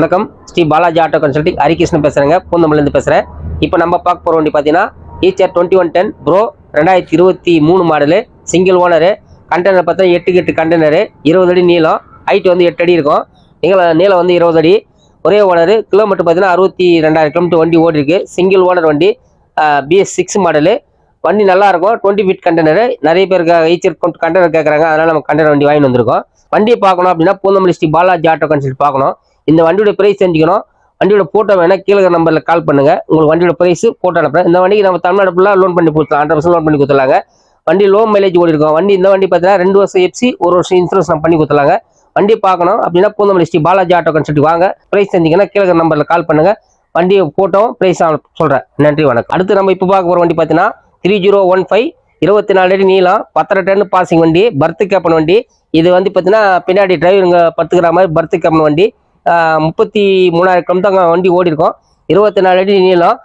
வணக்கம். Sri Balaji auto consulting Harikrishnan பேசுகிறேங்க பூந்தமல்லேருந்து பேசுகிறேன் இப்போ நம்ம பார்க்க போகிற வண்டி பார்த்தீங்கன்னா Eicher twenty one ten pro ரெண்டாயிரத்தி இருபத்தி மூணு மாடலு சிங்கிள் ஓனரு கண்டெய்னர் பார்த்தா எட்டுக்கு எட்டு கண்டெய்னரு இருபது அடி நீளம் ஹைட் வந்து எட்டு அடி இருக்கும். நீள நீளம் வந்து இருபது அடி. ஒரே ஓனரு கிலோமீட்டர் பார்த்தீங்கன்னா அறுபத்தி ரெண்டாயிரம் கிலோமீட்டர் வண்டி ஓடி இருக்கு சிங்கிள் ஓனர் வண்டி பிஎஸ் சிக்ஸ் மாடலு வண்டி நல்லா இருக்கும். டுவெண்ட்டி ஃபீட் கண்டெய்னரு நிறைய பேர் ஈச்சர் கண்டெய்னர் கேட்குறாங்க அதனால் நம்ம கண்டெய்னர் வண்டி வாங்கி வந்திருக்கோம். வண்டியை பார்க்கணும் அப்படின்னா பூந்தமல்லி ஸ்ரீ பாலாஜி ஆட்டோ கன்சல்ட் பார்க்கணும். இந்த வண்டியோட ப்ரைஸ் தெரிஞ்சுக்கணும். வண்டியோட போட்டோ வேணால் கீழே நம்பரில் கால் பண்ணுங்க. உங்களுக்கு வண்டியோட ப்ரைஸ் போட்டோ அனுப்புறேன். இந்த வண்டிக்கு நம்ம தமிழ்நாடு ஃபுல்லாக லோன் பண்ணி கொடுத்துலாம் ஹண்ட்ரட் பர்சன்ட் லோன் பண்ணி கொடுத்துலாங்க வண்டி லோ மைலேஜ் ஓடி இருக்கும் வண்டி இந்த வண்டி பார்த்தீங்கன்னா ரெண்டு வருஷம் எப்சி ஒரு வருஷம் இன்சூரன்ஸ் நம்ம பண்ணி கொடுத்துலாங்க வண்டி பார்க்கணும். அப்படின்னா பூந்தமல்லி ஸ்ரீ பாலாஜி ஆட்டோ கன்சல்ட் வாங்க. ப்ரைஸ் தெரிஞ்சிங்கன்னா கீழே நம்பரில் கால் பண்ணுங்க. வண்டியை போட்டோ ப்ரைஸ் சொல்கிறேன் நன்றி வணக்கம். அடுத்து நம்ம இப்போ பார்க்க போகிற வண்டி பார்த்தீங்கன்னா த்ரீ ஜீரோ ஒன் ஃபைவ் இருபத்தி நாலு அடி நீளம் பத்தரை டன் பாசிங் வண்டி பர்த்து கேப்பன் வண்டி. இது வந்து பார்த்தீங்கன்னா பின்னாடி டிரைவருங்க பத்துக்கிற மாதிரி பர்த்து கேப்பன் வண்டி. முப்பத்தி மூணாயிரம் கிலோமீட்டர் வண்டி ஓடி இருக்கும் இருபத்தி நாலு அடி நீளம்.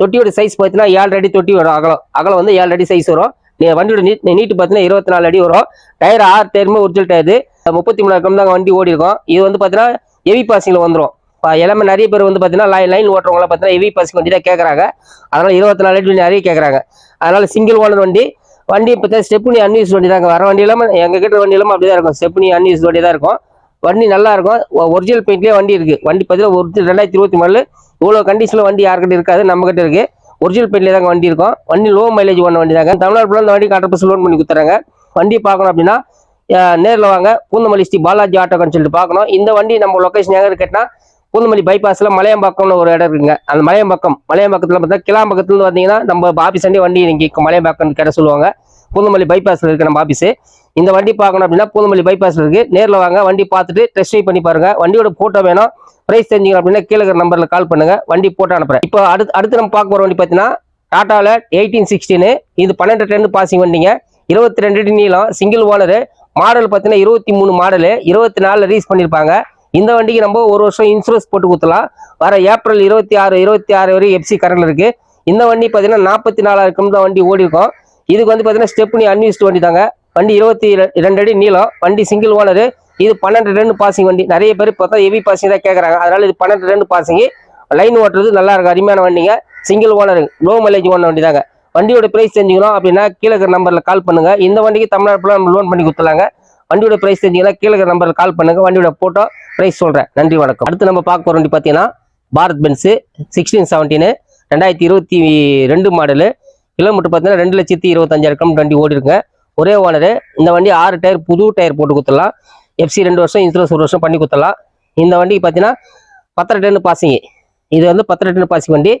தொட்டியோட சைஸ் பார்த்தீங்கன்னா ஏழு அடி தொட்டி வரும் அகலம். அகலம் வந்து ஏழு அடி சைஸ் வரும். நீ வண்டியோட நீட் நீட்டு பார்த்தீங்கன்னா இருபத்தி நாலு அடி வரும். டயர் ஆறு டயருமே ஒரிஜினல் டயர் முப்பத்தி மூணாயிரம் கிலோமீட்டர் வண்டி ஓடி இருக்கும் இது வந்து பார்த்தீங்கன்னா ஹெவி பாசிங்கில் வந்துடும் எல்லாமே நிறைய பேர் வந்து பார்த்தீங்கன்னா லைன் லைன் ஓட்டுறவங்களாம் பார்த்தீங்கன்னா ஹெவி பாசிங் வண்டி தான் கேட்குறாங்க அதனால் இருபத்தி நாலு அடி நிறைய கேட்குறாங்க அதனால் சிங்கிள் ஓனர் வண்டி. வண்டி இப்போ ஸ்டெப்னி அன்யூஸ் வண்டி தாங்க வர வண்டி இல்லாமல் எங்கள் கிட்ட வண்டி இல்லாமல் அப்படி தான் இருக்கும். ஸ்டெப்னி அன்யூஸ் வண்டி தான் இருக்கும். வண்டி நல்லா இருக்கும் ஒரிஜினல் பெயிண்ட்லேயே வண்டி இருக்குது வண்டி பார்த்தீங்கன்னா ஒரிஜினல் ரெண்டாயிரத்தி இருபத்தி நாலு இவ்வளோ கண்டிஷனில் வண்டி யார்கிட்ட இருக்காது? நம்ம கிட்ட இருக்குது ஒரிஜினல் பெயிண்ட்லேயே தாங்க வண்டி இருக்கும். வண்டி லோ மைலேஜ் பண்ண வண்டி தாங்க. தமிழ்நாடு ஃபுல்லாக இந்த வண்டி ஹண்ட்ரட் பர்சன்ட் லோன் பண்ணி கொடுத்துறாங்க வண்டி பார்க்கணும் அப்படின்னா நேரில் வாங்க. பூந்தமல்லி ஸ்ரீ பாலாஜி ஆட்டோ கன்சல்ட் பார்க்கணும். இந்த வண்டி நம்ம லொக்கேஷன் எங்கே இருக்கேன்னா பூந்தமல்லி பைபாஸில் மலையம்பாக்கம்னு ஒரு இடம் இருக்குங்க. அந்த மலையம்பாக்கம். மலையம்பாக்கத்தில் பார்த்தா கிளாம்பக்கத்துலேருந்து வந்தீங்கன்னா நம்ம ஆஃபீஸ் வண்டி வண்டி இங்கே மலையம்பாக்கம்னு கேட்ட சொல்லுவாங்க. பூந்தமல்லி பைபாஸில் இருக்க நம்ம ஆஃபீஸு இந்த வண்டி பார்க்கணும் அப்படின்னா பூந்தமல்லி பைபாஸ் இருக்கு. நேரில் வாங்க வண்டி பார்த்துட்டு டெஸ்ட் ட்ரைவ் பண்ணி பாருங்க. வண்டியோட போட்டோ வேணும். பிரைஸ் தெரிஞ்சுக்கணும் அப்படின்னா கீழே இருக்கிற நம்பர்ல கால் பண்ணுங்க. வண்டி போட்டோ அனுப்புறேன். இப்போ அடுத்து அடுத்து நம்ம பார்க்க போற வண்டி பார்த்தீங்கன்னா டாட்டாவில் எயிட்டீன் சிக்ஸ்டீனு இது பன்னெண்டு டென் பாசிங் வண்டிங்க. இருபத்தி ரெண்டு அடி நீளம் சிங்கிள் ஓனரு மாடல் பார்த்தீங்கன்னா இருபத்தி மூணு மாடலு இருபத்தி நாலில் ரீஸ் பண்ணியிருப்பாங்க இந்த வண்டிக்கு நம்ம ஒரு வருஷம் இன்சூரன்ஸ் போட்டு கொடுத்தலாம் வர ஏப்ரல் இருபத்தி ஆறு இருபத்தி ஆறு வரை எஃப்சி கரண்ட் இருக்குது இந்த வண்டி பார்த்தீங்கன்னா நாற்பத்தி நாலாயிரம் கிலோமீட்டர் வண்டி ஓடி இருக்கும் இதுக்கு வந்து பார்த்தீங்கன்னா ஸ்டெப்னி அன்யூஸ்ட் வண்டி தாங்க. வண்டி இருபத்தி ரெண்டு அடி நீளம் வண்டி சிங்கிள் ஓனரு இது பன்னெண்டு ரெண்டு பாசிங் வண்டி. நிறைய பேர் பார்த்தா ஹெவி பாசிங் தான் கேட்குறாங்க அதனால இது பன்னெண்டு ரெண்டு பாசிங் லைன் ஓட்டுறது நல்லா இருக்கும். அருமையான வண்டிங்க. சிங்கிள் ஓனருங்க லோ மைலேஜ் ஓன வண்டி தாங்க வண்டியோட ப்ரைஸ் தெரிஞ்சுக்கணும் அப்படின்னா கீழே இருக்கிற நம்பரில் கால் பண்ணுங்க. இந்த வண்டிக்கு தமிழ்நாட்டில் நம்ம லோன் பண்ணி கொடுத்துலாங்க வண்டியோட ப்ரைஸ் தெரிஞ்சுங்கன்னா கீழே இருக்கிற நம்பரில் கால் பண்ணுங்க. வண்டியோட போட்டோ ப்ரைஸ் சொல்கிறேன் நன்றி வணக்கம். அடுத்து நம்ம பார்க்க போகிற வண்டி பார்த்தீங்கன்னா பாரத் பென்ஸு சிக்ஸ்டீன் செவன்டீனு ரெண்டாயிரத்தி இருபத்தி ரெண்டு மாடலு கிலோமீட்டர் பார்த்தீங்கன்னா ரெண்டு லட்சத்தி இருபத்தஞ்சாயிரம் கிலோமீட்டர் வண்டி ஓடி இருக்குங்க ஒரே ஓனரு இந்த வண்டி ஆறு டயர் புது டயர் போட்டு கொடுத்துடலாம் எஃப்சி ரெண்டு வருஷம் இன்சூரன்ஸ் ஒரு வருஷம் பண்ணி கொடுத்துடலாம் இந்த வண்டிக்கு பார்த்தீங்கன்னா பத்தரை டன்னு பாசிங்க. இது வந்து பத்தரை டன் பாசிங் வண்டி.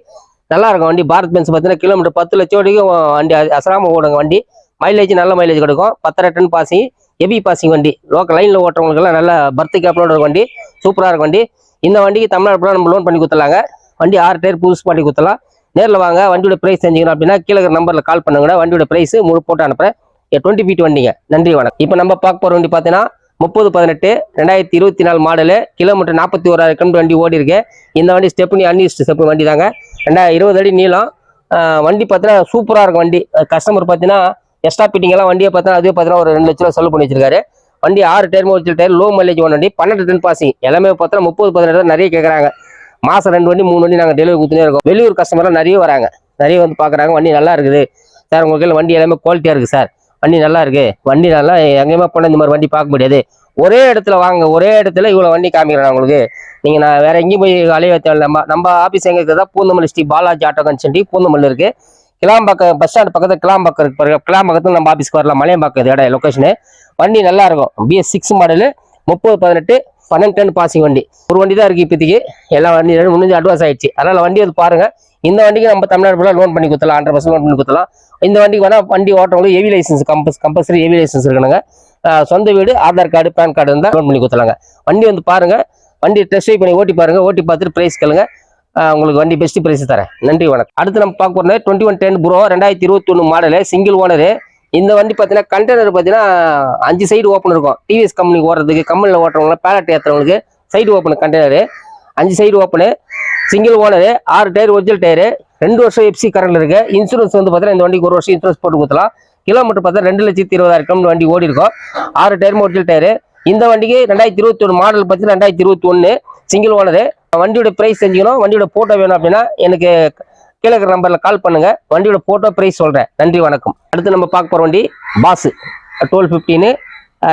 நல்லா இருக்கும் வண்டி. பாரத் பென்ஸ் பார்த்தீங்கன்னா கிலோமீட்டர் பத்து லட்சம் வரைக்கும் வண்டி. அசராமல் அசராம ஓடுங்க வண்டி. மைலேஜ் நல்ல மைலேஜ் கிடைக்கும். பத்தரை டன் பாசிங் ஹெவி பாசிங் வண்டி. லோக்கல் லைனில் ஓட்டுறவங்களுக்குலாம் நல்ல பர்த்து கேப்லோட இருக்க வண்டி. சூப்பராக இருக்கும் வண்டி. இந்த வண்டிக்கு தமிழ்நாடு ஃபுல்லாக நம்ம லோன் பண்ணி கொடுத்துலாங்க வண்டி ஆறு டயர் புதுசு பண்ணி கொடுத்துலாம் நேரில் வாங்க. வண்டியோட ப்ரைஸ் தெரிஞ்சுக்கணும் அப்படின்னா கீழே நம்பரில் கால் பண்ணுங்க. வண்டியோட ப்ரைஸ் முழு போட்டு அனுப்புகிறேன் டுவெண்ட்டி ஃபீட் வண்டிங்க நன்றி வணக்கம். இப்போ நம்ம பார்க்க போகிற வண்டி பார்த்தீங்கன்னா முப்பது பதினெட்டு ரெண்டாயிரத்தி இருபத்தி நாலு மாடலு கிலோமீட்டர் நாற்பத்தி ஓராயிரம் கிலோமீட்டர் வண்டி ஓடி இருக்கு இந்த வண்டி ஸ்டெப்னி அன்யூஸ்டு ஸ்டெப் வண்டி தாங்க ரெண்டாயிரம் இருபது அடி நீளம். வண்டி பார்த்தீங்கன்னா சூப்பராக இருக்கும் வண்டி. கஸ்டமர் பார்த்தீங்கன்னா எக்ஸ்ட்ரா பிட்டிங்கெல்லாம் வண்டியை பார்த்தா அதுவே பார்த்தீங்கன்னா ஒரு ரெண்டு லட்ச ரூபா செலவு பண்ணி வச்சிருக்காரு. வண்டி ஆறு டயர் ஒரு டயர் லோ மைலேஜ் ஒன் வண்டி. பன்னெண்டு டன் பாசிங் எல்லாமே பார்த்தா முப்பது பதினெட்டு நிறைய கேட்குறாங்க மாதம் ரெண்டு வண்டி மூணு வண்டி நாங்கள் டெலிவரி கொடுத்துனே இருக்கோம். வெளியூர் கஸ்டமர்லாம் நிறைய வராங்க. நிறைய வந்து பார்க்குறாங்க வண்டி நல்லா இருக்குது. சார் உங்கள் கையில் வண்டி எல்லாமே குவாலிட்டியாக இருக்குது சார். வண்டி நல்லா இருக்கு. வண்டி நல்லா எங்கேயுமே போனால் இந்த மாதிரி வண்டி பார்க்க முடியாது. ஒரே இடத்துல வாங்க ஒரே இடத்துல இவ்வளோ வண்டி காமிக்கிறேன் உங்களுக்கு. நீங்கள் நான் வேற எங்கேயும் போய் அலைய தேவையில்ல. நம்ம நம்ம ஆஃபீஸ் எங்கே இருக்குதா பூந்தமல்லி ஸ்ரீ பாலாஜி ஆட்டோ கன்சல்டி பூந்தமல்லி இருக்கு. கிளாம்பாக்கம் பஸ் ஸ்டாண்ட் பக்கத்தில் கிளாம்பாக்கம் இருக்கு பாருங்க. கிளாம்பாக்கத்தில் நம்ம ஆஃபீஸ்க்கு வரலாம். மலையம்பாக்கம் இது இடம் லொக்கேஷனு வண்டி நல்லா இருக்கும். பிஎஸ் சிக்ஸ் மாடலு முப்பது பதினெட்டு பன்னெண்டு டன் பாசிங் வண்டி. ஒரு வண்டி தான் இருக்குது இப்போதைக்கு. எல்லா வண்டி முடிஞ்சு அட்வான்ஸ் ஆயிடுச்சு. அதனால் வண்டி அது பாருங்கள் இந்த வண்டிக்கு நம்ம தமிழ்நாடு ஃபுல்லாக லோன் பண்ணி கொடுத்தலாம் ஹண்ட்ரட் பர்சன்ட் லோன் பண்ணி கொடுத்தலாம் இந்த வண்டிக்கு வேணால் வண்டி ஓட்டவங்களும் ஹெவி லைசன்ஸ் கம்பஸ் கம்பல்சரி ஹெவி லைசன்ஸ் இருக்கணுங்க. சொந்த வீடு ஆதார் கார்டு பேன் கார்டு இருந்தால் லோன் பண்ணி கொடுத்துலாங்க வண்டி வந்து பாருங்க வண்டி டெஸ்ட் ட்ரைவ் பண்ணி ஓட்டி பாருங்க ஓட்டி பார்த்துட்டு ப்ரைஸ் கேளுங்க. உங்களுக்கு வண்டி பெஸ்ட் ப்ரைஸ் தரேன். நன்றி வணக்கம். அடுத்து நம்ம பார்க்க போகிறது டுவெண்ட்டி ஒன் டென் ப்ரோ ரெண்டாயிரத்தி இருபத்தி ஒன்று மாடலு சிங்கிள் ஓனரு இந்த வண்டி பார்த்தீங்கன்னா கண்டெய்னர் பார்த்தீங்கன்னா அஞ்சு சைடு ஓப்பன் இருக்கும். டிவிஎஸ் கம்பெனி ஓடுறதுக்கு கம்பெனியில் ஓட்டுறவங்க பேலட் ஏற்றுறவங்களுக்கு சைடு ஓப்பன் கண்டெய்னரு அஞ்சு சைடு ஓப்பனு சிங்கிள் ஓனரு ஆறு டயர் ஒரிஜினல் டயரு ரெண்டு வருஷம் எஃப்சி கரண்ட் இருக்கு. இன்சூரன்ஸ் வந்து பார்த்தீங்கன்னா இந்த வண்டிக்கு ஒரு வருஷம் இன்சூரன்ஸ் போட்டு கொடுத்தலாம் கிலோமீட்டர் பார்த்தா ரெண்டு லட்சத்தி இருபதாயிரம் கிலோமீட்டர் வண்டி ஓடி இருக்கும். ஆறு டயர் ஒரிஜினல் டயரு இந்த வண்டிக்கு ரெண்டாயிரத்தி இருபத்தி ஒன்று மாடல் பார்த்தீங்கன்னா ரெண்டாயிரத்தி இருபத்தி ஒன்று சிங்கிள் ஓனரு வண்டியோட ப்ரைஸ் தெரிஞ்சுக்கணும். வண்டியோட போட்டோ வேணும் அப்படின்னா எனக்கு கீழே இருக்கிற நம்பரில் கால் பண்ணுங்க. வண்டியோட போட்டோ ப்ரைஸ் சொல்கிறேன் நன்றி வணக்கம். அடுத்து நம்ம பார்க்க போகிற வண்டி பாஸு. டுவெல் ஃபிஃப்டீனு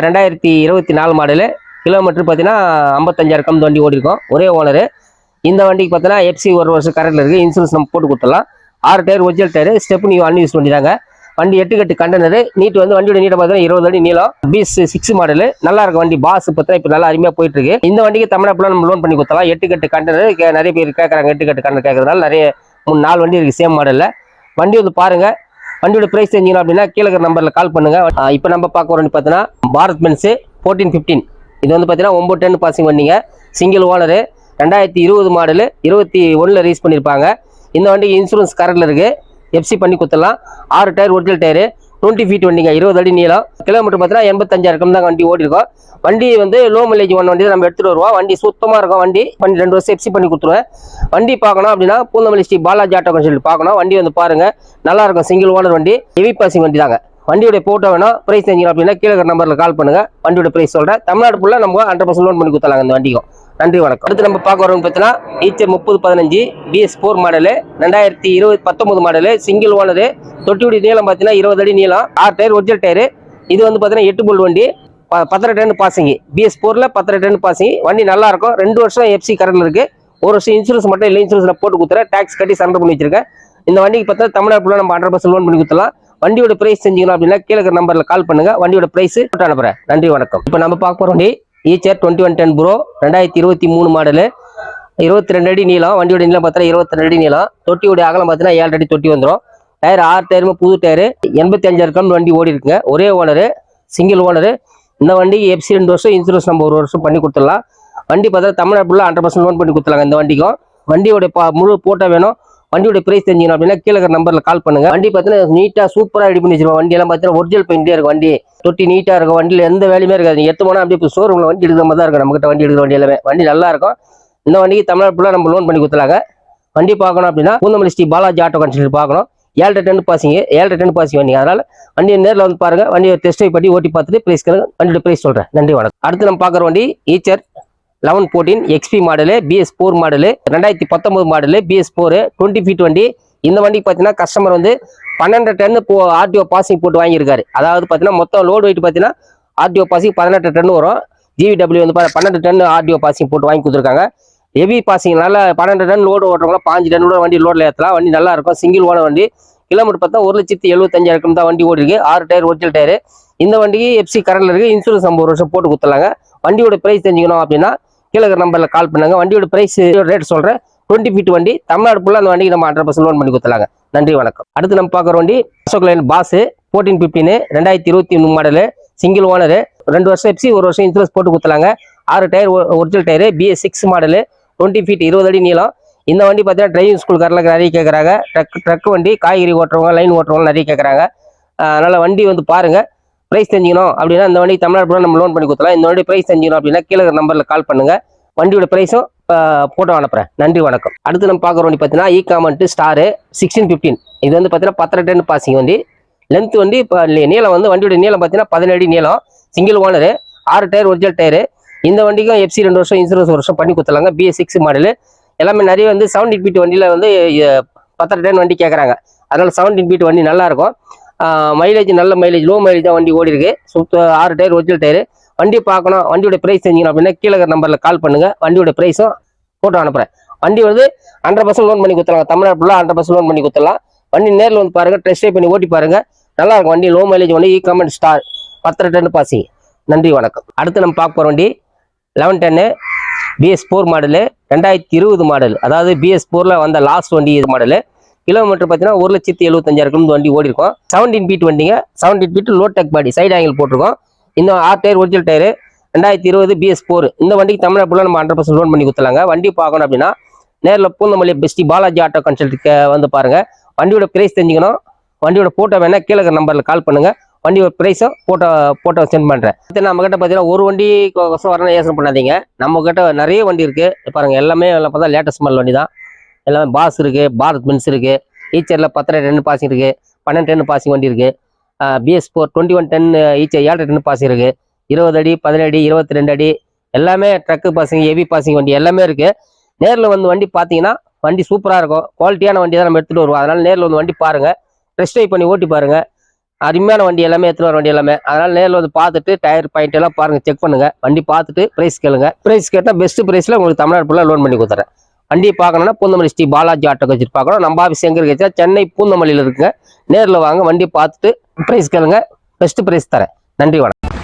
ரெண்டாயிரத்தி இருபத்தி நாலு மாடலு கிலோமீட்டர் பார்த்தீங்கன்னா ஐம்பத்தஞ்சாயிரம் கம் வண்டி ஓடிருக்கோம் ஒரே ஓனரு இந்த வண்டிக்கு பார்த்தீங்கன்னா எஃப்சி ஒரு வருஷம் கரண்ட்ல இருக்குது இன்சூரன்ஸ் நம்ம போட்டு கொடுத்துடலாம். ஆறு tyre original tyre step new unused பண்ணிட்டாங்க. வண்டி எட்டு கட்டு கண்டனர் நீட் வந்து வண்டியோட நீட்டை பார்த்தீங்கன்னா இருபது அடி நீளம். பிஎஸ் சிக்ஸ் மாடல் நல்லா இருக்கும் வண்டி. பாஸ் பார்த்தீங்கன்னா இப்போ நல்லா அருமையாக போயிட்டு இருக்கு இந்த வண்டிக்கு தமிழ்நாட்டில் நம்ம லோன் பண்ணி கொடுத்தலாம் எட்டு கட்டு கண்டனர் நிறைய பேர் கேட்குறாங்க எட்டு கட்டு கண்டனர் கேட்கறதுனால நிறைய மூணு நாலு வண்டி இருக்குது சேம் மாடலில் வண்டி வந்து பாருங்கள் வண்டியோட ப்ரைஸ் தெரிஞ்சிக்கணும் அப்படின்னா கீழே இருக்கிற நம்பரில் கால் பண்ணுங்கள் இப்போ நம்ம பார்க்க வண்டி பார்த்தீங்கன்னா பாரத் பென்ஸு ஃபோர்டீன் ஃபிஃப்டீன் இது வந்து பார்த்தீங்கன்னா ஒம்பது டென் பாசிங் வண்டிங்க. சிங்கிள் ஓனரு ரெண்டாயிரத்தி இருபது மாடலு இருபத்தி ஒன்றில் ரீஸ் பண்ணியிருப்பாங்க இந்த வண்டிக்கு இன்சூரன்ஸ் கரண்டில் இருக்குது எஃப்சி பண்ணி கொடுத்துடலாம் ஆறு tyre original tyre twenty feet வண்டிங்க. இருபது அடி நீளம். கிலோமீட்டர் பார்த்தீங்கன்னா எண்பத்தஞ்சாயிரம் தான் வண்டி ஓடிருக்கோம் வண்டி வந்து லோ மைலேஜ் ஒன் வண்டி நம்ம எடுத்துகிட்டு வருவோம். வண்டி சுத்தமாக இருக்கும். வண்டி வண்டி ரெண்டு வருஷம் எஃப்சி பண்ணி கொடுத்துருவேன். வண்டி பார்க்கணும் அப்படின்னா பூந்தமல்லி ஸ்ரீ பாலாஜி ஆட்டோ கன்சல்ட் பார்க்கணும். வண்டி வந்து பாருங்கள் நல்லா இருக்கும். சிங்கிள் ஓனர் வண்டி. ஹெவி பாசிங் வண்டி தாங்க. வண்டியோட போட்டோ வேணும் பிரைஸ் தெரிஞ்சிடும் அப்படின்னா கீழே நம்பரில் கால் பண்ணுங்க. வண்டியோட பிரைஸ் சொல்கிறேன் தமிழ்நாடு ஃபுல்லாக நம்ம ஹண்ட்ரட் பர்சன்ட் லோன் பண்ணி கொடுத்தலாங்க இந்த வண்டிக்கும். நன்றி வணக்கம். அடுத்து நம்ம பார்க்க வரோம் பார்த்தீங்கன்னா ஈச்சர் முப்பது பதினஞ்சு பிஎஸ் ஃபோர் மாடலு ரெண்டாயிரத்தி இருபது பத்தொம்பது மாடலு சிங்கிள் ஓனரு தொட்டியுடி நீளம் பார்த்தீங்கன்னா இருபது அடி நீளம் ஆறு டயர் ஒரிஜினல் டயரு இது வந்து பார்த்தீங்கன்னா எட்டு புல் வண்டி ப- பத்தரை டன் பாசிங்கி பிஎஸ் ஃபோரில் பத்தரை டன் பாசிங்கி வண்டி நல்லா இருக்கும். ரெண்டு வருஷம் எஃப்சி கரண்டில் இருக்குது ஒரு வருஷம் இன்சூரன்ஸ் மட்டும் இல்லை இன்சூரன்ஸில் போட்டு கொடுத்துறேன். டேக்ஸ் கட்டி சண்டை பண்ணி வச்சிருக்கேன். இந்த வண்டிக்கு பார்த்தா தமிழ்நாடு ஃபுல்லாக நம்ம ஹண்ட்ரட் பர்சன்ட் லோன் பண்ணி கொடுத்துலாம் வண்டியோட பிரைஸ் செஞ்சுக்கணும் அப்படின்னா கீழே நம்பர்ல கால் பண்ணுங்க. வண்டியோட பிரைஸ் போட்டு அனுப்புறேன். நன்றி வணக்கம். இப்போ நம்ம பார்க்க போற வண்டி Eicher twenty one ten pro ரெண்டாயிரத்தி இருபத்தி மூணு மாடலு இருபத்தி ரெண்டு அடி நீளம். வண்டியோட நீளம் பார்த்தீங்கன்னா இருபத்தி ரெண்டு அடி நீளம். தொட்டியோட அகலம் பார்த்தீங்கன்னா ஏழு அடி தொட்டி வந்துடும் டயர் ஆறு டயருமே புது டயரு. எண்பத்தி அஞ்சாயிரம் வண்டி ஓடி இருக்குங்க. ஒரே ஓனரு சிங்கிள் ஓனரு இந்த வண்டி எஃப்சி ரெண்டு வருஷம் இன்சூரன்ஸ் நம்ம ஒரு வருஷம் பண்ணி கொடுத்துடலாம். வண்டி பார்த்தா தமிழ்நாட்டில் ஹண்ட்ரட் பர்சன்ட் லோன் பண்ணி கொடுத்துலாங்க இந்த வண்டிக்கும். வண்டியோட பா முழு போட்டோ வேணும். வண்டியோட பிரைஸ் தெரிஞ்சுக்கணும் அப்படின்னா கீழே நம்பரில் கால் பண்ணுங்க. வண்டி பார்த்தீங்கன்னா நீட்டாக சூப்பராக ரெடி பண்ணி வச்சிருக்கோம் வண்டி எல்லாம் பார்த்தீங்கன்னா ஒரிஜினல் பெயிண்டே இருக்கும். வண்டி தொட்டி நீட்டாக இருக்கும். வண்டியில் எந்த வேலையுமே இருக்காது. நீங்கள் எடுத்து போனால் அப்படியே இப்போ ஷோரூமில் வண்டி எடுக்கிற மாதிரி தான் இருக்கும். நம்மகிட்ட வண்டி எடுக்கிற வண்டி எல்லாமே. வண்டி நல்லா இருக்கும். இந்த வண்டிக்கு தமிழ்நாடு ஃபுல்லாக நம்ம லோன் பண்ணி கொடுத்துலாங்க வண்டி பார்க்கணும் அப்படின்னா பூந்தமல்லி ஸ்ரீ பாலாஜி ஆட்டோ கன்சல்ட் பார்க்கணும். ஏழரை டென் பாசிங்க ஏழரை டென் பாசிங் வண்டி. அதனால வண்டியை நேரில் வந்து பாருங்க. வண்டியை டெஸ்ட் பண்ணி ஓட்டி பார்த்துட்டு பிரைஸ் வண்டியோட பிரைஸ் சொல்றேன். நன்றி வணக்கம். அடுத்து நம்ம பார்க்குற வண்டி Eicher eleven fourteen XP model BS four model ரெண்டாயிரத்தி பத்தொம்போது model BS four twenty feet வண்டி இந்த வண்டிக்கு பார்த்தீங்கன்னா கஸ்டமர் வந்து பன்னெண்டு டன்னு போ ஆர்டிஓ பாசிங் போட்டு வாங்கியிருக்காரு. அதாவது பார்த்தீங்கன்னா மொத்தம் லோடு வெயிட் பார்த்தீங்கன்னா ஆர்டிஓ பாசிங் பதினெட்டு டன் வரும். ஜிவிடபிள்யூ வந்து பன்னெண்டு டன் ஆர்டிஓ பாசிங் போட்டு வாங்கி கொடுத்துருக்காங்க. ஹெவி பாசிங்னால பன்னெண்டு டன் லோடு ஓட்டுறவங்க பாஞ்சு டன் கூட வண்டி லோடில் ஏற்றலாம் வண்டி நல்லா இருக்கும். சிங்கிள் ஓன வண்டி. கிலோமீட்டர் பார்த்தா ஒரு லட்சத்தி எழுபத்தஞ்சாயிரம் தான் வண்டி ஓடி இருக்கு ஆறு டயர் ஒரிஜினல் டயர். இந்த வண்டிக்கு எஃப்சி கரண்ட்ல இருக்கு. இன்சூரன்ஸ் நம்ம ஒரு வருஷம் போட்டு கொடுத்துலாங்க வண்டியோட பிரைஸ் தெரிஞ்சுக்கணும் அப்படின்னா கீழே இருக்கிற கால் பண்ணாங்க. வண்டியோட ப்ரைஸ் ரேட் சொல்கிறேன் டுவெண்ட்டி ஃபீட் வண்டி. தமிழ்நாடு ஃபுல்லாக அந்த வண்டிக்கு நம்ம ஹண்ட்ரட் பர்சன்ட் லோன் பண்ணி கொடுத்துலாங்க நன்றி வணக்கம். அடுத்து நம்ம பார்க்குற வண்டி அசோக் லைன் பாஸு ஃபோர்டீன் ஃபிஃப்டின்னு ரெண்டாயிரத்தி இருபத்தி மூணு மாடலு சிங்கிள் ஓனரு ரெண்டு வருஷம் எப்சி ஒரு வருஷம் இன்சூரன்ஸ் போட்டு கொடுத்துலாங்க ஆறு tyre original tyre BS six model twenty feet இருபது அடி நீளம். இந்த வண்டி பார்த்தீங்கன்னா டிரைவிங் ஸ்கூல்காரில் நிறைய கேட்குறாங்க ட்ரக் ட்ரக் வண்டி காய்கறி ஓட்டுறவங்க லைன் ஓட்டுறவங்க நிறைய கேட்குறாங்க அதனால் வண்டி வந்து பாருங்கள் ப்ரைஸ் தெரிஞ்சுக்கணும். அப்படின்னா இந்த வண்டி தமிழ்நாடு பூரா நம்ம லோன் பண்ணி கொடுத்தலாம் இந்த வண்டி ப்ரைஸ் தெரிஞ்சுக்கணும் அப்படின்னா கீழே நம்பரில் கால் பண்ணுங்க. வண்டியோட ப்ரைஸும் ஃபோட்டோ அனுப்புகிறேன் நன்றி வணக்கம். அடுத்து நம்ம பார்க்குற வண்டி பார்த்தீங்கன்னா Ecomet star sixteen fifteen இது வந்து பார்த்தீங்கன்னா பத்தரை டன் பாசிங் வண்டி. லென்த் வண்டி இப்போ நீளம் வந்து வண்டியோட நீளம் பார்த்தீங்கன்னா பதினேழு நீளம். சிங்கிள் ஓனரு ஆறு டயர் ஒரிஜினல் டயரு இந்த வண்டிக்கும் எஃப்சி ரெண்டு வருஷம் இன்சூரன்ஸ் ஒரு வருஷம் பண்ணி கொடுத்துலாங்க பிஎஸ் சிக்ஸ் மாடலு எல்லாமே நிறைய வந்து செவன் ஃபீட் வண்டியில் வந்து பத்தரை டன் வண்டி கேட்குறாங்க அதனால் செவன் ஃபீட் வண்டி நல்லாயிருக்கும் மைலேஜ் நல்ல மைலேஜ் லோ மைலேஜ் தான் வண்டி ஓடி இருக்கு சுத்த ஆறு டயர் ஒரிஜினல் டயரு வண்டி பார்க்கணும் வண்டியோட ப்ரைஸ் தெரிஞ்சுக்கணும் அப்படின்னா கீழே நம்பரில் கால் பண்ணுங்க. வண்டியோட ப்ரைஸும் ஃபோட்டோ அனுப்புறேன். வண்டி வந்து ஹண்ட்ரட் பர்சன்ட் லோன் பண்ணி கொடுத்துலாம் தமிழ்நாடு ஃபுல்லாக ஹண்ட்ரட் பர்சன்ட் லோன் பண்ணி கொடுத்துலாம் வண்டி நேரில் வந்து பாருங்க டெஸ்ட் ட்ரைவ் பண்ணி ஓட்டி பாருங்க. நல்லா இருக்கும் வண்டி லோ மைலேஜ் வண்டி இ கமெண்ட் ஸ்டார் பத்தரை டென்னு பாசிங் நன்றி வணக்கம். அடுத்து நம்ம பார்க்க போகிற வண்டி eleven ten BS four model ரெண்டாயிரத்தி இருபது மாடல் அதாவது பிஎஸ் ஃபோரில் வந்த லாஸ்ட் வண்டி இது மாடலு கிலோமீட்டர் பார்த்தீங்கன்னா ஒரு லட்சத்தி எழுபத்தஞ்சாயிரம் கிலோமீட்டர் வண்டி ஓடி இருக்கும் செவன்டீன் பீட் வண்டிங்க. Seventeen feet low deck body side angle போட்டிருக்கோம். இந்த ஆறு டயர் ஒரிஜினல் டயரு ரெண்டாயிரத்தி இருபது பிஎஸ் ஃபோர் இந்த வண்டிக்கு தமிழ்நாடு ஃபுல்லாக நம்ம ஹண்ட்ரட் பர்சன்ட் லோன் பண்ணி கொடுத்துலாங்க வண்டி பார்க்கணும் அப்படின்னா நேரில் பூந்தமல்லி பெஸ்டி பாலாஜி ஆட்டோ கன்சல்ட்டுக்கு வந்து பாருங்கள் வண்டியோட பிரைஸ் தெரிஞ்சுக்கணும். வண்டியோட ஃபோட்டோ வேணால் கீழே நம்பரில் கால் பண்ணுங்க. வண்டியோட ப்ரைஸும் ஃபோட்டோ ஃபோட்டோ சென்ட் பண்ணுறேன் நம்ம கிட்ட பார்த்தீங்கன்னா ஒரு வண்டி கொசம் வரணும் யோசனை பண்ணாதீங்க. நம்மக்கிட்ட நிறைய வண்டி இருக்குது பாருங்கள் எல்லாமே பார்த்தா லேட்டஸ்ட் மாடல் வண்டி தான் எல்லாமே பாஸ் இருக்குது பாரத் பென்ஸ் இருக்குது ஈச்சரில் பத்தரை டென் பாசிங் இருக்குது பன்னெண்டு டென் பாசிங் வண்டி இருக்குது BS four twenty one ten Eicher ஏழரை டென் பாசிங் இருக்குது இருபது அடி பதினேழு அடி இருபத்தி ரெண்டு அடி எல்லாமே ட்ரக்கு பாசிங் ஹெவி பாசிங் வண்டி எல்லாமே இருக்குது நேரில் வந்து வண்டி பார்த்தீங்கன்னா வண்டி சூப்பராக இருக்கும். குவாலிட்டியான வண்டி தான் நம்ம எடுத்துகிட்டு வருவோம். அதனால் நேரில் வந்து வண்டி பாருங்கள் டெஸ்ட் ட்ரைவ் பண்ணி ஓட்டி பாருங்கள் அருமையான வண்டி எல்லாமே எடுத்துகிட்டு வர வண்டி எல்லாமே. அதனால் நேரில் வந்து பார்த்துட்டு டயர் பாயிண்ட் எல்லாம் பாருங்கள் செக் பண்ணுங்க. வண்டி பார்த்துட்டு ப்ரைஸ் கேளுங்க. ப்ரைஸ் கேட்டால் பெஸ்ட்டு ப்ரைஸில் உங்களுக்கு தமிழ்நாடு ஃபுல்லாக லோன் பண்ணி கொடுத்துறேன். வண்டியை பார்க்கணும்னா பூந்தமல்லி ஸ்ரீ பாலாஜி ஆட்டோ கட்சி பார்க்கணும். நம்ம ஆஃபீஸ் எங்கே இருக்கா சென்னை பூந்தமல்லியில் இருக்குங்க. நேரில் வாங்க வண்டி பார்த்துட்டு ப்ரைஸ் கேளுங்க. பெஸ்ட் ப்ரைஸ் தரேன். நன்றி வணக்கம்.